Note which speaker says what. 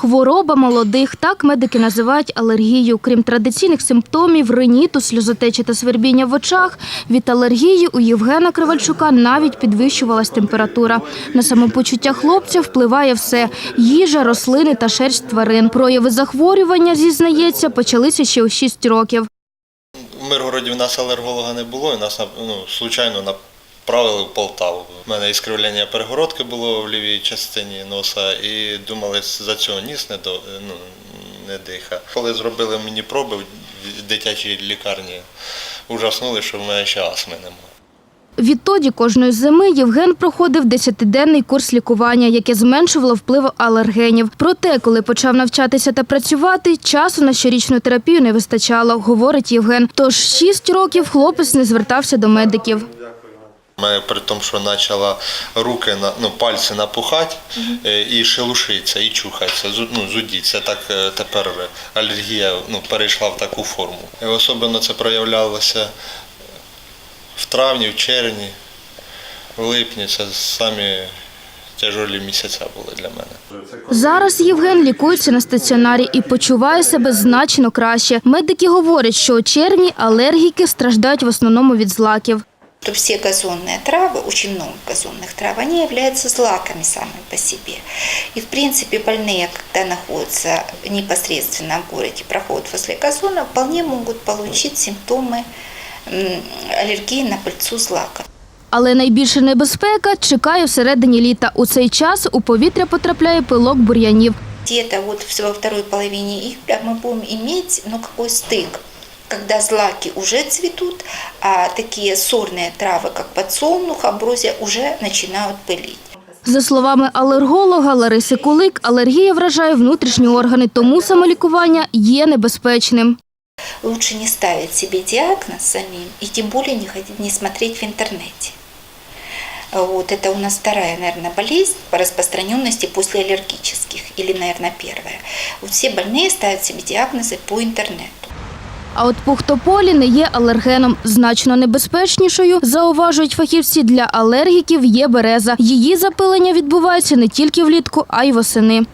Speaker 1: Хвороба молодих. Так медики називають алергію. Крім традиційних симптомів риніту, сльозотечі та свербіння в очах, від алергії у Євгена Кривальчука навіть підвищувалась температура. На самопочуття хлопця впливає все – їжа, рослини та шерсть тварин. Прояви захворювання, зізнається, почалися ще у 6 років.
Speaker 2: У Миргороді в нас алерголога не було, і нас ну, случайно направили в Полтаву. У мене іскривлення перегородки було в лівій частині носа, і думали, за цього ніс не, до, ну, не диха. Коли зробили мені проби в дитячій лікарні, ужаснули, що в мене ще астми немає.
Speaker 1: Відтоді кожної зими Євген проходив десятиденний курс лікування, яке зменшувало вплив алергенів. Проте, коли почав навчатися та працювати, часу на щорічну терапію не вистачало, говорить Євген. Тож шість років хлопець не звертався до медиків.
Speaker 2: Мене при тому, що почала руки, на- ну, пальці напухати е, і шелушиться, і чухається, зу- ну, зудіться. Так е, тепер алергія ну, перейшла в таку форму. І особливо це проявлялося в травні, в червні, в липні. Це самі тяжолі місяця були для мене.
Speaker 1: Зараз Євген лікується на стаціонарі і почуває себе значно краще. Медики говорять, що у червні алергіки страждають в основному від злаків
Speaker 3: то все газонные травы, очень много газонных трав, они являются злаками сами по себе. И в принципе больные, когда находятся непосредственно в городе, проходят возле газона, вполне могут получить симптомы м, аллергии на пыльцу злака.
Speaker 1: Але найбільша небезпека чекає всередині літа. У цей час у повітря потрапляє пилок бур'янів.
Speaker 3: Где-то вот во второй половине июля мы будем иметь, ну какой стык, когда злаки уже цветут, а такие сорные травы, как подсолнух, амброзия, уже начинают пылить.
Speaker 1: За словами алерголога Лариси Кулик, алергія вражає внутрішні органи, тому самолікування є небезпечним.
Speaker 3: Лучше не ставить себе диагноз самим и тем более не, ходить, не смотреть в интернете. Вот, это у нас вторая, наверное, болезнь по распространенности после аллергических, или, наверное, первая. Вот все больные ставят себе диагнозы по интернету.
Speaker 1: А от пухтополі не є алергеном. Значно небезпечнішою, зауважують фахівці, для алергіків є береза. Її запилення відбувається не тільки влітку, а й восени.